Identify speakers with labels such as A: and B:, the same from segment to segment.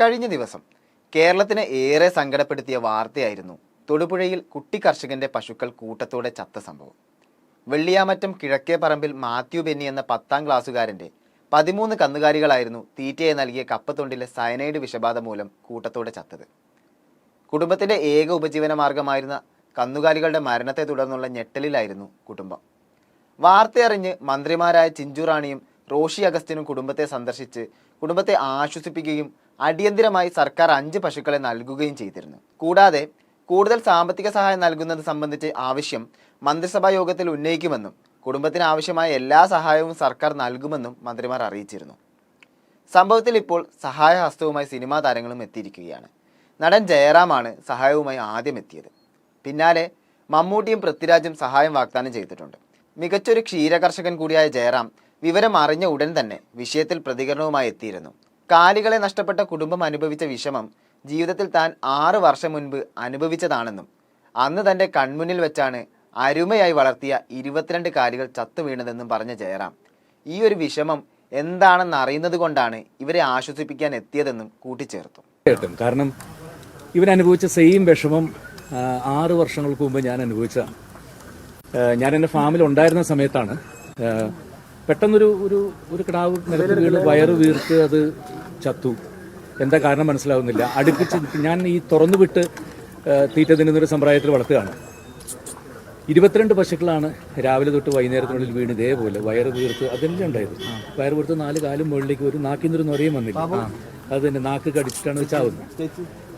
A: കഴിഞ്ഞ ദിവസം കേരളത്തിനെ ഏറെ സങ്കടപ്പെടുത്തിയ വാർത്തയായിരുന്നു തൊടുപുഴയിൽ കുട്ടി കർഷകന്റെ പശുക്കൾ കൂട്ടത്തോടെ ചത്ത സംഭവം. വെള്ളിയാമറ്റം കിഴക്കേ പറമ്പിൽ മാത്യു ബെന്നി എന്ന പത്താം ക്ലാസ്സുകാരന്റെ പതിമൂന്ന് കന്നുകാലികളായിരുന്നു തീറ്റയെ നൽകിയ കപ്പത്തൊണ്ടിലെ സയനൈഡ് വിഷബാധ മൂലം കൂട്ടത്തോടെ ചത്തത്. കുടുംബത്തിന്റെ ഏക ഉപജീവന മാർഗമായിരുന്ന കന്നുകാലികളുടെ മരണത്തെ തുടർന്നുള്ള ഞെട്ടലിലായിരുന്നു കുടുംബം. വാർത്തയറിഞ്ഞ് മന്ത്രിമാരായ ചിഞ്ചു റാണിയും റോഷി അഗസ്റ്റിനും കുടുംബത്തെ സന്ദർശിച്ച് കുടുംബത്തെ ആശ്വസിപ്പിക്കുകയും അടിയന്തിരമായി സർക്കാർ അഞ്ച് പശുക്കളെ നൽകുകയും ചെയ്തിരുന്നു. കൂടാതെ കൂടുതൽ സാമ്പത്തിക സഹായം നൽകുന്നത് സംബന്ധിച്ച് ആവശ്യം മന്ത്രിസഭാ യോഗത്തിൽ ഉന്നയിക്കുമെന്നും കുടുംബത്തിന് ആവശ്യമായ എല്ലാ സഹായവും സർക്കാർ നൽകുമെന്നും മന്ത്രിമാർ അറിയിച്ചിരുന്നു. സംഭവത്തിൽ ഇപ്പോൾ സഹായഹസ്തവുമായി സിനിമാ താരങ്ങളും എത്തിയിരിക്കുകയാണ്. നടൻ ജയറാമാണ് സഹായവുമായി ആദ്യം എത്തിയത്. പിന്നാലെ മമ്മൂട്ടിയും പൃഥ്വിരാജും സഹായം വാഗ്ദാനം ചെയ്തിട്ടുണ്ട്. മികച്ചൊരു ക്ഷീരകർഷകൻ കൂടിയായ ജയറാം വിവരം അറിഞ്ഞ ഉടൻ തന്നെ വിഷയത്തിൽ പ്രതികരണവുമായി എത്തിയിരുന്നു. കാലികളെ നഷ്ടപ്പെട്ട കുടുംബം അനുഭവിച്ച വിഷമം ജീവിതത്തിൽ താൻ ആറ് വർഷം മുൻപ് അനുഭവിച്ചതാണെന്നും അന്ന് തന്റെ കൺമുന്നിൽ വെച്ചാണ് അരുമയായി വളർത്തിയ ഇരുപത്തിരണ്ട് കാലികൾ ചത്തു വീണതെന്നും പറഞ്ഞ ജയറാം. ഈ ഒരു വിഷമം എന്താണെന്ന് അറിയുന്നത് കൊണ്ടാണ് ഇവരെ ആശ്വസിപ്പിക്കാൻ എത്തിയതെന്നും കൂട്ടിച്ചേർത്തു.
B: കാരണം ഇവൻ അനുഭവിച്ച സെയിം വിഷമം ആറ് വർഷങ്ങൾക്ക് മുമ്പ് ഞാൻ അനുഭവിച്ചതാണ്. ഞാൻ എന്റെ ഫാമിൽ ഉണ്ടായിരുന്ന സമയത്താണ്. പെട്ടെന്നൊരു ഒരു ഒരു കിടാവ് നിലത്ത് വീണ് വയറ് വീർത്ത് അത് ചത്തു. എന്താ കാരണം മനസ്സിലാവുന്നില്ല. അടുപ്പിച്ച് ഞാൻ ഈ തുറന്നു വിട്ട് തീറ്റ തിന്നുന്നൊരു സമ്പ്രദായത്തിൽ വളർത്തുകയാണ്. ഇരുപത്തിരണ്ട് പശുക്കളാണ് രാവിലെ തൊട്ട് വൈകുന്നേരത്തിനുള്ളിൽ വീണ് ഇതേപോലെ വയറ് വീർത്ത് അതെല്ലാം ഉണ്ടായത് വയറ് വീർത്ത് നാല് കാലും മുകളിലേക്ക് ഒരു നാക്കിന്നൊരു നുരയും വന്നില്ല. അത് തന്നെ നാക്ക് കടിച്ചിട്ടാണ് ചാവുന്നത്.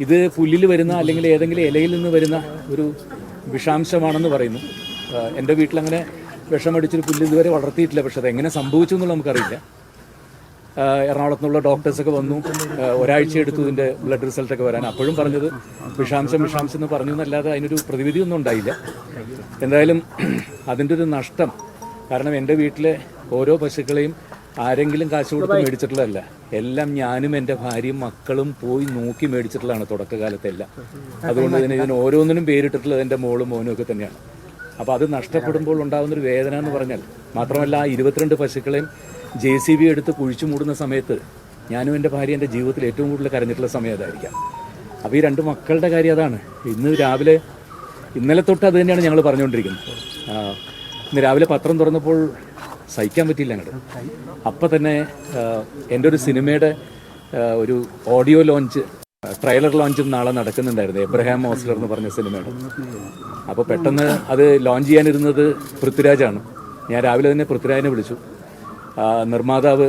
B: ഇത് പുല്ലിൽ വരുന്ന അല്ലെങ്കിൽ ഏതെങ്കിലും ഇലയിൽ നിന്ന് വരുന്ന ഒരു വിഷാംശമാണെന്ന് പറയുന്നു. എന്റെ വീട്ടിലങ്ങനെ വിഷമടിച്ചൊരു പുല്ല് ഇതുവരെ വളർത്തിയിട്ടില്ല. പക്ഷെ അതെങ്ങനെ സംഭവിച്ചു എന്നുള്ളത് നമുക്കറിയില്ല. എറണാകുളത്തുനിന്നുള്ള എറണാകുളത്ത് നിന്നുള്ള ഡോക്ടേഴ്സൊക്കെ വന്നു. ഒരാഴ്ച എടുത്തു ഇതിന്റെ ബ്ലഡ് റിസൾട്ടൊക്കെ വരാൻ. അപ്പോഴും പറഞ്ഞത് വിഷാംശം വിഷാംശം എന്ന് പറഞ്ഞു എന്നല്ലാതെ അതിനൊരു പ്രതിവിധി ഒന്നും ഉണ്ടായില്ല. എന്തായാലും അതിന്റെ ഒരു നഷ്ടം കാരണം എന്റെ വീട്ടിലെ ഓരോ പശുക്കളെയും ആരെങ്കിലും കാശ് കൊടുത്ത് മേടിച്ചിട്ടുള്ളതല്ല. എല്ലാം ഞാനും എന്റെ ഭാര്യയും മക്കളും പോയി നോക്കി മേടിച്ചിട്ടുള്ളതാണ് തുടക്കകാലത്തെല്ലാം. അതുകൊണ്ട് തന്നെ ഇതിന് ഓരോന്നിനും പേരിട്ടിട്ടുള്ളത് എന്റെ മോളും മോനും ഒക്കെ തന്നെയാണ്. അപ്പോൾ അത് നഷ്ടപ്പെടുമ്പോൾ ഉണ്ടാകുന്നൊരു വേദന എന്ന് പറഞ്ഞാൽ മാത്രമല്ല ആ ഇരുപത്തിരണ്ട് പശുക്കളെയും ജെ സി ബി എടുത്ത് കുഴിച്ചു മൂടുന്ന സമയത്ത് ഞാനും എന്റെ ഭാര്യ എന്റെ ജീവിതത്തിൽ ഏറ്റവും കൂടുതൽ കരഞ്ഞിട്ടുള്ള സമയം അതായിരിക്കാം. അപ്പോൾ ഈ രണ്ട് മക്കളുടെ കാര്യം അതാണ്. ഇന്ന് രാവിലെ ഇന്നലെ തൊട്ട് അത് തന്നെയാണ് ഞങ്ങൾ പറഞ്ഞുകൊണ്ടിരിക്കുന്നത്. ഇന്ന് രാവിലെ പത്രം തുറന്നപ്പോൾ സഹിക്കാൻ പറ്റിയില്ല അങ്ങോട്ട് അപ്പം തന്നെ എന്റെ ഒരു സിനിമയുടെ ഒരു ഓഡിയോ ലോഞ്ച് ട്രെയിലർ ലോഞ്ചും നാളെ നടക്കുന്നുണ്ടായിരുന്നു. എബ്രഹാം മോസ്ലർ എന്ന് പറഞ്ഞ സിനിമയുടെ അപ്പോൾ പെട്ടെന്ന് അത് ലോഞ്ച് ചെയ്യാനിരുന്നത് പൃഥ്വിരാജാണ്. ഞാൻ രാവിലെ തന്നെ പൃഥ്വിരാജിനെ വിളിച്ചു. നിർമ്മാതാവ്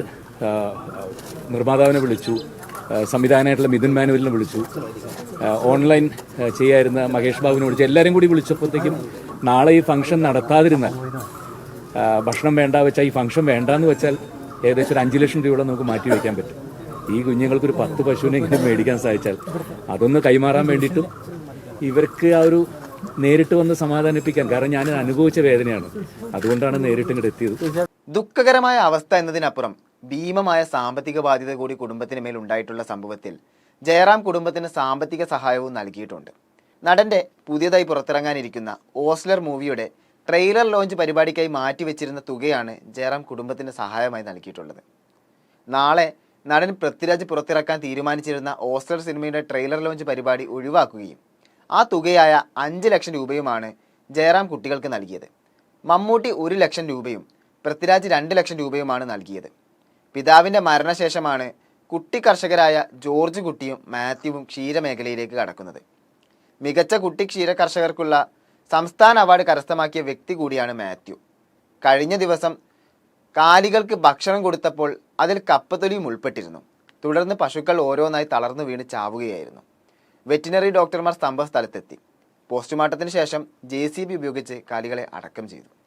B: നിർമ്മാതാവിനെ വിളിച്ചു. സംവിധാനമായിട്ടുള്ള മിഥുൻ മാനുവലിനെ വിളിച്ചു. ഓൺലൈൻ ചെയ്യായിരുന്ന മഹേഷ് ബാബുവിനെ വിളിച്ചു. എല്ലാവരും കൂടി വിളിച്ചപ്പോഴത്തേക്കും നാളെ ഈ ഫംഗ്ഷൻ നടത്താതിരുന്നാൽ ഭക്ഷണം വേണ്ട വെച്ചാൽ ഈ ഫംഗ്ഷൻ വേണ്ടാന്ന് വെച്ചാൽ ഏകദേശം ഒരു അഞ്ച് ലക്ഷം രൂപയുടെ നമുക്ക് മാറ്റി വയ്ക്കാൻ പറ്റും. ഈ കുഞ്ഞുങ്ങൾക്ക് ഒരു പത്ത് ഇങ്ങനെ മേടിക്കാൻ സാധിച്ചാൽ അതൊന്ന് കൈമാറാൻ വേണ്ടിയിട്ടും ഇവർക്ക് ആ ഒരു നേരിട്ട് വന്ന് സമാധാനിപ്പിക്കാൻ കാരണം ഞാൻ അനുഭവിച്ച വേദനയാണ്. അതുകൊണ്ടാണ് നേരിട്ട് ഇങ്ങോട്ട് എത്തിയത്.
A: ദുഃഖകരമായ അവസ്ഥ എന്നതിനപ്പുറം ഭീമമായ സാമ്പത്തിക ബാധ്യത കൂടി കുടുംബത്തിന് മേൽ ഉണ്ടായിട്ടുള്ള സംഭവത്തിൽ ജയറാം കുടുംബത്തിന് സാമ്പത്തിക സഹായവും നൽകിയിട്ടുണ്ട്. നടന്റെ പുതിയതായി പുറത്തിറങ്ങാനിരിക്കുന്ന ഓസ്ലർ മൂവിയുടെ ട്രെയിലർ ലോഞ്ച് പരിപാടിക്കായി മാറ്റിവെച്ചിരുന്ന തുകയാണ് ജയറാം കുടുംബത്തിന് സഹായമായി നൽകിയിട്ടുള്ളത്. നാളെ നടൻ പൃഥ്വിരാജ് പുറത്തിറക്കാൻ തീരുമാനിച്ചിരുന്ന ഓസ്റ്റർ സിനിമയുടെ ട്രെയിലർ ലോഞ്ച് പരിപാടി ഒഴിവാക്കുകയും ആ തുകയായ അഞ്ച് ലക്ഷം രൂപയുമാണ് ജയറാം കുട്ടികൾക്ക് നൽകിയത്. മമ്മൂട്ടി ഒരു ലക്ഷം രൂപയും പൃഥ്വിരാജ് രണ്ട് ലക്ഷം രൂപയുമാണ് നൽകിയത്. പിതാവിന്റെ മരണശേഷമാണ് കുട്ടി കർഷകരായ ജോർജ് കുട്ടിയും മാത്യുവും ക്ഷീരമേഖലയിലേക്ക് കടക്കുന്നത്. മികച്ച കുട്ടി ക്ഷീര കർഷകർക്കുള്ള സംസ്ഥാന അവാർഡ് കരസ്ഥമാക്കിയ വ്യക്തി കൂടിയാണ് മാത്യു. കഴിഞ്ഞ ദിവസം കാലികൾക്ക് ഭക്ഷണം കൊടുത്തപ്പോൾ അതിൽ കപ്പത്തൊലിയും ഉൾപ്പെട്ടിരുന്നു. തുടർന്ന് പശുക്കൾ ഓരോന്നായി തളർന്നു വീണ് ചാവുകയായിരുന്നു. വെറ്റിനറി ഡോക്ടർമാർ സ്തംഭ സ്ഥലത്തെത്തി. പോസ്റ്റ്മോർട്ടത്തിന് ശേഷം ജെ ഉപയോഗിച്ച് കാലികളെ അടക്കം ചെയ്തു.